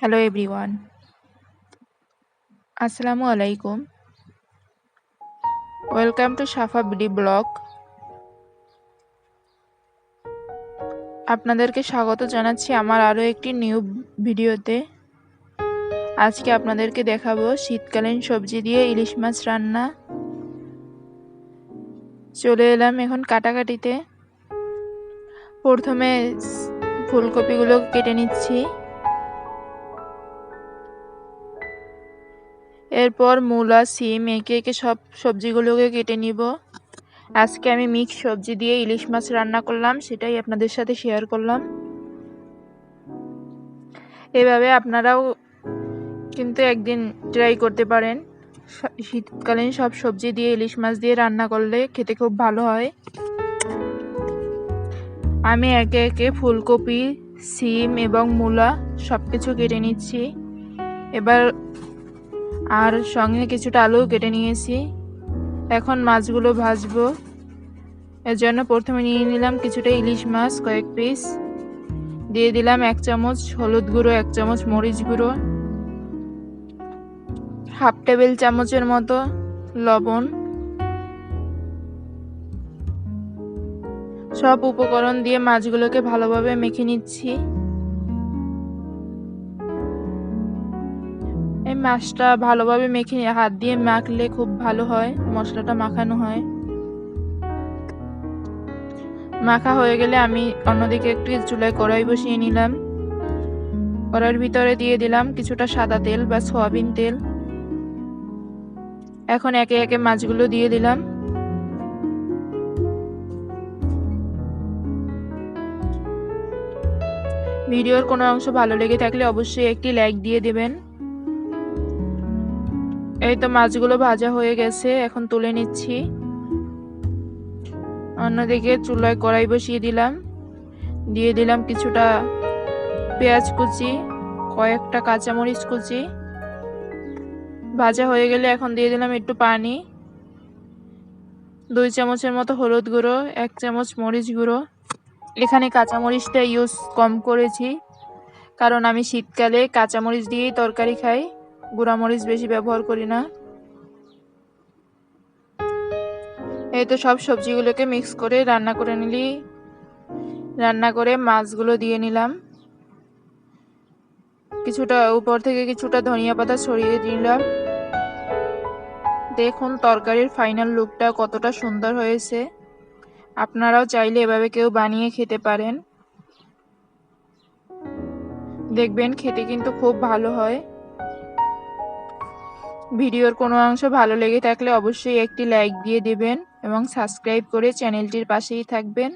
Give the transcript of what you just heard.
Hello everyone আসসালামু আলাইকুম welcome to Safa BD blog আপনাদেরকে স্বাগত জানাচ্ছি আমার আরও একটি নিউ ভিডিওতে আজকে আপনাদেরকে দেখাবো শীতকালীন সবজি দিয়ে ইলিশ মাছ রান্না। চলে এলাম এখন কাটাকাটিতে। প্রথমে ফুলকপিগুলো কেটে নিচ্ছি। এরপর মূলা, সিম, একে একে সব সবজিগুলোকে কেটে নিব। আজকে আমি মিক্স সবজি দিয়ে ইলিশ মাছ রান্না করলাম, সেটাই আপনাদের সাথে শেয়ার করলাম। এভাবে আপনারাও কিন্তু একদিন ট্রাই করতে পারেন। শীতকালীন সব সবজি দিয়ে ইলিশ মাছ দিয়ে রান্না করলে খেতে খুব ভালো হয়। আমি একে একে ফুলকপি, সিম এবং মূলা সব কিছু কেটে নিচ্ছি। এবার আর সঙ্গে কিছুটা আলু কেটে নিয়েছি। এখন মাছগুলো ভাজবো। এর জন্য প্রথমে নিয়ে নিলাম কিছুটা ইলিশ মাছ, কয়েক পিস। দিয়ে দিলাম এক চামচ হলুদ গুঁড়ো, এক চামচ মরিচ গুঁড়ো। হাফ টেবিল চামচের মতো লবণ। সব উপকরণ দিয়ে মাছগুলোকে ভালোভাবে মেখে নিচ্ছি। এই মাছটা ভালোভাবে মেখে হাত দিয়ে মাখলে খুব ভালো হয়, মশলাটা মাখানো হয়। মাখা হয়ে গেলে আমি অন্যদিকে একটু চুলায় কড়াই বসিয়ে নিলাম। কড়াইয়ের ভিতরে দিয়ে দিলাম কিছুটা সাদা তেল বা সয়াবিন তেল। এখন একে একে মাছগুলো দিয়ে দিলাম। ভিডিওর কোনো অংশ ভালো লেগে থাকলে অবশ্যই একটি লাইক দিয়ে দেবেন। এই তো মাছগুলো ভাজা হয়ে গেছে, এখন তুলে নিচ্ছি। অন্যদিকে চুলায় কড়াই বসিয়ে দিলাম। দিয়ে দিলাম কিছুটা পেঁয়াজ কুচি, কয়েকটা কাঁচামরিচ কুচি। ভাজা হয়ে গেলে এখন দিয়ে দিলাম একটু পানি, দুই চামচের মতো হলুদ গুঁড়ো, এক চামচ মরিচ গুঁড়ো। এখানে কাঁচামরিচটা ইউজ কম করেছি, কারণ আমি শীতকালে কাঁচামরিচ দিয়েই তরকারি খাই। গুঁড়ামরিচ বেশি ব্যবহার করি না। এই তো সব সবজিগুলোকে মিক্স করে রান্না করে নিলি। রান্না করে মাছগুলো দিয়ে নিলাম। কিছুটা উপর থেকে কিছুটা ধনিয়া পাতা ছড়িয়ে দিলাম। দেখুন তরকারির ফাইনাল লুকটা কতটা সুন্দর হয়েছে। আপনারাও চাইলে এভাবে কেউ বানিয়ে খেতে পারেন। দেখবেন খেতে কিন্তু খুব ভালো হয়। ভিডিওর কোনো অংশ ভালো লেগে থাকলে অবশ্যই একটি লাইক দিয়ে দেবেন এবং সাবস্ক্রাইব করে চ্যানেলটির পাশেই থাকবেন।